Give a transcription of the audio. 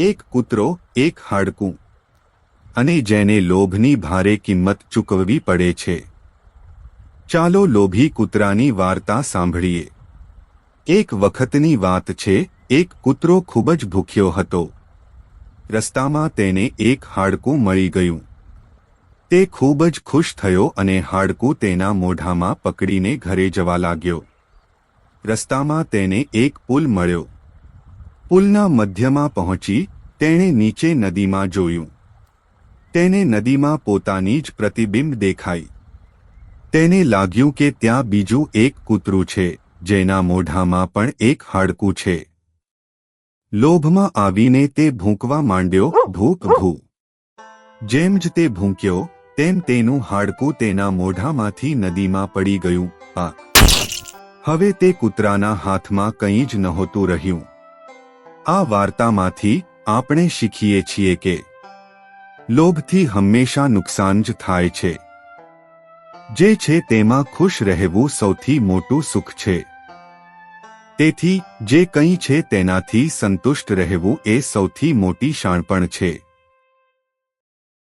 એક કૂતરો, એક હાડકું. અને જેને લોભની ભારે કિંમત ચૂકવવી પડે છે. ચાલો લોભી કૂતરાની વાર્તા સાંભળીએ. એક વખતની વાત છે, એક કૂતરો ખૂબ જ ભૂખ્યો હતો. રસ્તામાં તેને એક હાડકું મળી ગયું. તે ખૂબ જ ખુશ થયો અને હાડકું તેના મોઢામાં પકડીને ઘરે જવા લાગ્યો. રસ્તામાં તેને એક પુલ મળ્યો. પુલના મધ્યમાં પહોંચી તેણે નીચે નદીમાં જોયું. તેને નદીમાં પોતાની જ પ્રતિબિંબ દેખાઈ. તેને લાગ્યું કે ત્યાં બીજું એક કૂતરું છે, જેના મોઢામાં પણ એક હાડકું છે. લોભમાં આવીને તે ભૂંકવા માંડ્યો, ભૂક, ભૂ. જેમ જ તે ભૂંક્યો, તેમ તેનું હાડકું તેના મોઢામાંથી નદીમાં પડી ગયું. આ હવે તે કૂતરાના હાથમાં કંઈ જ નહોતું રહ્યું. આ વાર્તામાંથી આપણે શીખીએ છીએ કે લોભથી હંમેશા નુકસાન જ થાય છે. જે છે તેમાં ખુશ રહેવું સૌથી મોટું સુખ છે. તેથી, જે કંઈ છે તેનાથી સંતુષ્ટ રહેવું એ સૌથી મોટી શાણપણ છે.